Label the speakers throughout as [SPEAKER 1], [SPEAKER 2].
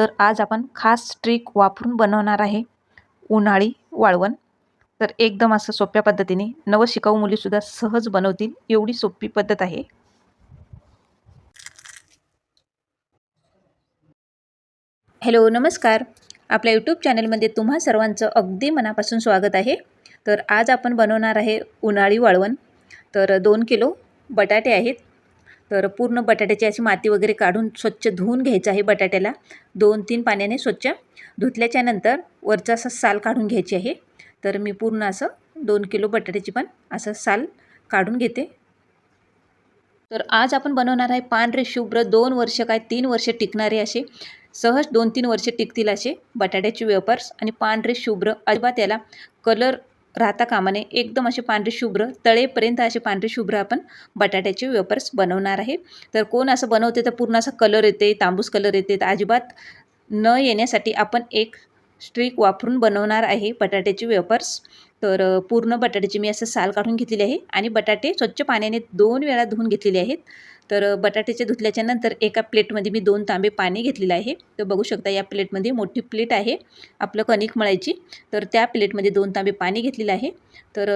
[SPEAKER 1] तर आज आपण खास ट्रिक वापरून बनवणार आहे उन्हाळी वाळवण. तर एकदम असं सोप्या पद्धतीने नवशिकाऊ मुलीसुद्धा सहज बनवतील एवढी सोपी पद्धत आहे. हॅलो नमस्कार. आपल्या यूट्यूब चॅनलमध्ये तुम्हा सर्वांचं अगदी मनापासून स्वागत आहे. तर आज आपण बनवणार आहे उन्हाळी वाळवण. तर दोन किलो बटाटे आहेत. तर पूर्ण बटाट्याची अशी माती वगैरे काढून स्वच्छ धुवून घ्यायचं आहे बटाट्याला. दोन तीन पाण्याने स्वच्छ धुतल्याच्या नंतर वरचा असं साल काढून घ्यायची आहे. तर मी पूर्ण असं दोन किलो बटाट्याची पण असं साल काढून घेते. तर आज आपण बनवणार आहे पांढरे शुभ्र दोन वर्ष काय तीन वर्ष टिकणारे असे सहज दोन तीन वर्ष टिकतील असे बटाट्याचे वेपर्स आणि पांढरे शुभ्र अजिबात याला कलर राहता कामाने एकदम असे पांढरे शुभ्र तळेपर्यंत असे पांढरे शुभ्र आपण बटाट्याचे वेपर्स बनवणार आहे. तर कोण असं बनवते तर पूर्ण असा कलर येते तांबूस कलर येते. तर अजिबात न येण्यासाठी आपण एक स्ट्रिक वापरून बनवणार आहे बटाट्याचे वेपर्स तर पूर्ण बटाट्याची मी असं साल काढून घेतलेली आहे आणि बटाटे स्वच्छ पाण्याने दोन वेळा धुवून घेतलेले आहेत. तर बटाट्याचे धुतल्याच्या नंतर एका प्लेटमध्ये मी दोन तांबे पाणी घेतलेलं आहे. तर बघू शकता या प्लेटमध्ये मोठी प्लेट आहे आपलं कणिक मळायची. तर त्या प्लेटमध्ये दोन तांबे पाणी घेतलेलं आहे. तर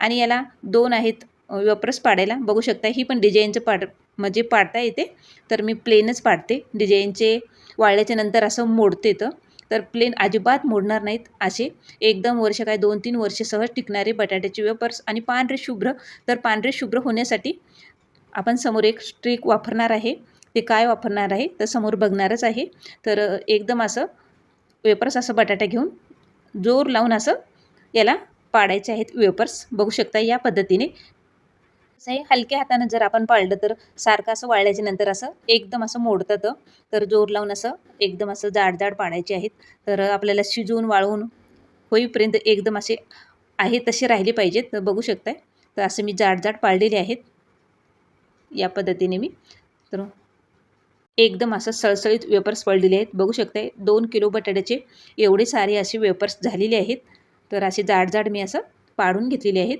[SPEAKER 1] आणि याला दोन आहेत वेपर्स पाडायला. बघू शकता ही पण डिझाईनचं पाड म्हणजे पाडता येते. तर मी प्लेनच पाडते. डिझाईनचे वाळल्याच्या नंतर असं मोडते तर तर प्लेन अजिबात मोडणार नाहीत असे. एकदम वर्ष काय दोन तीन वर्ष सहज टिकणारे बटाट्याचे वेपर्स आणि पांढरे शुभ्र. तर पांढरे शुभ्र होण्यासाठी आपण समोर एक स्ट्रिक वापरणार आहे. ते काय वापरणार आहे तर समोर बघणारच आहे. तर एकदम असं वेपर्स असं बटाटा घेऊन जोर लावून असं याला पाडायचे आहेत वेपर्स बघू शकता या पद्धतीने असं हे हलक्या हातानं जर आपण पाळलं तर सारखं असं वाळल्याच्या नंतर असं एकदम असं मोडतं तर. जोर लावून असं एकदम असं जाड जाड पाडायचे आहेत. तर आपल्याला शिजवून वाळवून होईपर्यंत एकदम असे आहे तसे राहिले पाहिजेत. तर बघू शकताय. तर असं मी जाड जाड पाळलेले आहेत. या पद्धतीने मी. तर एकदम असं सळसळीत वेपर्स पडलेले आहेत. बघू शकताय. दोन किलो बटाट्याचे एवढे सारे असे वेपर्स झालेले आहेत. तर असे जाड जाड मी असं पाडून घेतलेले आहेत.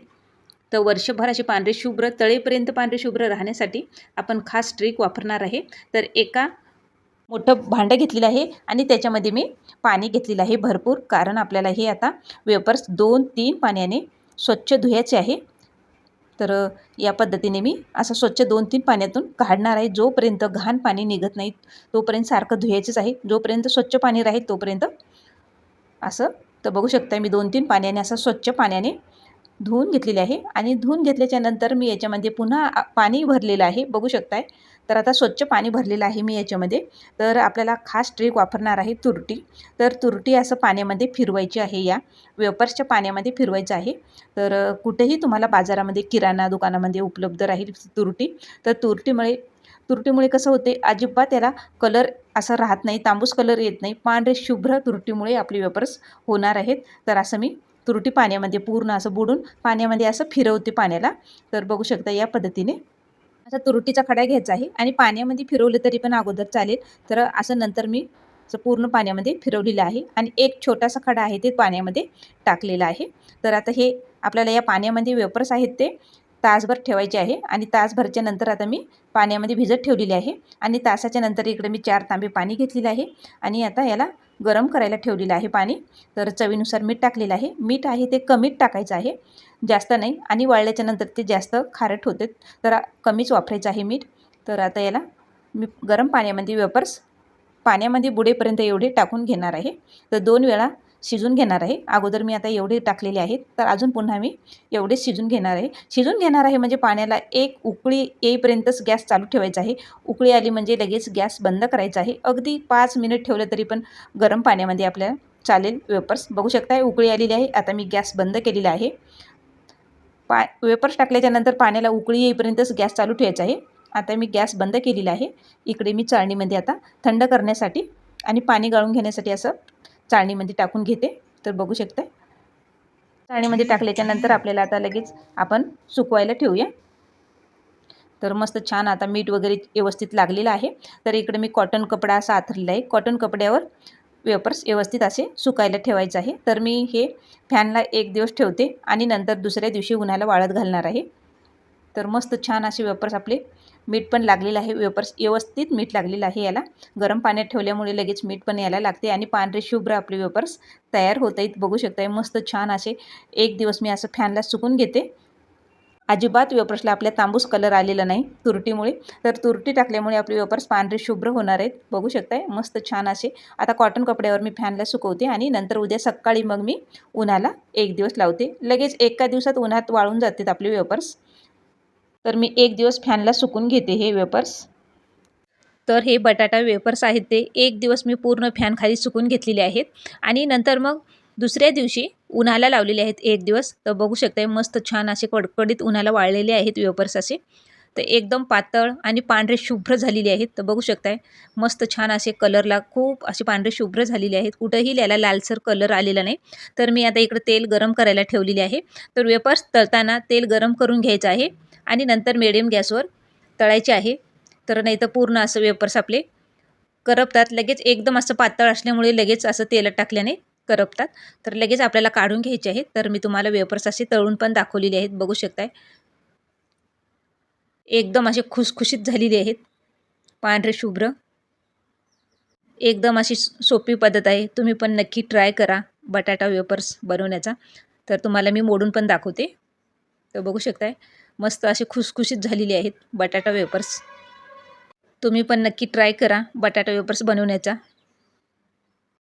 [SPEAKER 1] तर वर्षभर असे पांढरे शुभ्र तळेपर्यंत पांढरे शुभ्र राहण्यासाठी आपण खास ट्रिक वापरणार आहे. तर एका मोठं भांडं घेतलेलं आहे आणि त्याच्यामध्ये मी पाणी घेतलेलं आहे भरपूर कारण आपल्याला हे आता वेपर्स दोन तीन पाण्याने स्वच्छ धुयाचे आहे. तर या पद्धतीने मी असं स्वच्छ दोन तीन पाण्यातून काढणार आहे. जोपर्यंत घाण पाणी निघत नाही तोपर्यंत सारखं धुयाचेच आहे. जोपर्यंत स्वच्छ पाणी राहील तोपर्यंत असं तर बघू शकता मी दोन तीन पाण्याने असं स्वच्छ पाण्याने धुवून घेतलेली आहे आणि धुवून घेतल्याच्या नंतर मी याच्यामध्ये पुन्हा पाणी भरलेलं आहे. बघू शकताय. तर आता स्वच्छ पाणी भरलेलं आहे मी याच्यामध्ये. तर आपल्याला खास ट्रिक वापरणार आहे तुरटी. तर तुरटी असं पाण्यामध्ये फिरवायची आहे या. वेपर्सच्या पाण्यामध्ये फिरवायचं आहे. तर कुठेही तुम्हाला बाजारामध्ये किराणा दुकानामध्ये उपलब्ध राहील तुरटी. तर तुरटीमुळे तुरटीमुळे कसं होते? अजिबात त्याला कलर असं राहत नाही तांबूस कलर येत नाही. पांढरे शुभ्र तुरटीमुळे आपले वेपर्स होणार आहेत. तर असं मी तुरटी पाण्यामध्ये पूर्ण असं बुडून पाण्यामध्ये असं फिरवते पाण्याला. तर बघू शकता या पद्धतीने. असा तुरटीचा खडा घ्यायचा आहे आणि पाण्यामध्ये फिरवलं तरी पण अगोदर चालेल. तर असं नंतर मी असं पूर्ण पाण्यामध्ये फिरवलेलं आहे आणि एक छोटासा खडा आहे ते पाण्यामध्ये टाकलेला आहे. तर आता हे आपल्याला या पाण्यामध्ये वेपर्स आहेत ते तासभर ठेवायचे आहे आणि तासभरच्या नंतर आता मी पाण्यामध्ये भिजत ठेवलेले आहे. आणि तासाच्या नंतर इकडे मी चार तांबे पाणी घेतलेलं आहे. आणि आता याला गरम करायला ठेवलेलं आहे पाणी. तर चवीनुसार मीठ टाकलेलं आहे. मीठ आहे ते कमीच टाकायचं आहे. जास्त नाही. आणि वाळल्याच्या नंतर ते जास्त खारट होते. तर कमीच वापरायचं आहे मीठ. तर आता याला मी गरम पाण्यामध्ये वेपर्स पाण्यामध्ये बुडेपर्यंत एवढे टाकून घेणार आहे. तर दोन वेळा शिजून घेणार आहे. अगोदर मी आता एवढे टाकलेले आहेत तर अजून पुन्हा मी एवढेच शिजून घेणार आहे. शिजून घेणार आहे म्हणजे पाण्याला एक उकळी येईपर्यंतच गॅस चालू ठेवायचा आहे. उकळी आली म्हणजे लगेच गॅस बंद करायचा आहे. अगदी पाच मिनिट ठेवलं तरी पण गरम पाण्यामध्ये आपल्याला चालेल वेपर्स. बघू शकता उकळी आलेली आहे. आता मी गॅस बंद केलेला आहे. पा वेपर्स टाकल्याच्यानंतर पाण्याला उकळी येईपर्यंतच गॅस चालू ठेवायचा आहे. आता मी गॅस बंद केलेला आहे. इकडे मी चाळणीमध्ये आता थंड करण्यासाठी आणि पाणी गाळून घेण्यासाठी असं चाळणीमध्ये टाकून घेते. तर बघू शकता चाळणीमध्ये टाकल्याच्यानंतर आपल्याला आता लगेच आपण सुकवायला ठेवूया. तर मस्त छान आता मीठ वगैरे व्यवस्थित लागलेलं आहे. तर इकडे मी कॉटन कपडा असा आथरलेला आहे. कॉटन कपड्यावर वेपर्स व्यवस्थित असे सुकायला ठेवायचं आहे. तर मी हे फॅनला एक दिवस ठेवते आणि नंतर दुसऱ्या दिवशी उन्हाला वाळत घालणार आहे. तर मस्त छान असे वेपर्स आपले मीठ पण लागलेलं आहे. वेपर्स व्यवस्थित मीठ लागलेलं आहे याला. गरम पाण्यात ठेवल्यामुळे लगेच मीठ पण यायला लागते आणि पांढरे शुभ्र आपले वेपर्स तयार होत आहेत. बघू शकताय मस्त छान असे एक दिवस मी असं फॅनला सुकून घेते. अजिबात वेपर्सला आपल्या तांबूस कलर आलेला नाही तुरटीमुळे. तर तुरटी टाकल्यामुळे आपले वेपर्स पांढरे शुभ्र होणार आहेत. बघू शकताय मस्त छान असे. आता कॉटन कपड्यावर मी फॅनला सुकवते आणि नंतर उद्या सकाळी मग मी उन्हाला एक दिवस लावते. लगेच एका दिवसात उन्हात वाळून जातात आपले वेपर्स. तर मी एक दिवस फॅनला सुकून घेते हे वेपर्स. तर हे बटाटा वेपर्स आहेत ते. एक दिवस मी पूर्ण फॅन खाली सुकून घेतलेले आहेत. आणि नंतर मग दुसऱ्या दिवशी उन्हाला लावलेले आहेत एक दिवस. तर बघू शकता मस्त छान असे कडकडीत उन्हाला वाळलेले आहेत वेपर्स असे. तर एकदम पातळ आणि पांढरे शुभ्र झालेले आहेत. तर बघू शकताय मस्त छान असे कलरला खूप असे पांढरे शुभ्र झालेले आहेत. कुठंही याला लालसर कलर आलेला नाही. तर मी आता इकडे तेल गरम करायला ठेवलेले आहे. तर वेपर्स तळताना तेल गरम करून घ्यायचं आहे. आणि नंतर मिडियम गॅसवर तळायचे आहे. तर नाही तर पूर्ण असं वेपर्स आपले करपतात. लगेच एकदम असं पातळ असल्यामुळे लगेच असं तेलात टाकल्याने करपतात. तर लगेच आपल्याला काढून घ्यायचे आहेत. तर मी तुम्हाला वेपर्स असे तळून पण दाखवलेले आहेत. बघू शकताय. एकदम असे खुसखुशीत झालेले आहेत. पांढरे शुभ्र. एकदम अशी सोपी पद्धत आहे. तुम्ही पण नक्की ट्राय करा बटाटा वेपर्स बनवण्याचा. तर तुम्हाला मी मोडून पण दाखवते. तर बघू शकताय. मस्त असे खुसखुशीत झालेले आहेत बटाटा वेपर्स. तुम्ही पण नक्की ट्राय करा बटाटा वेपर्स बनवण्याचा.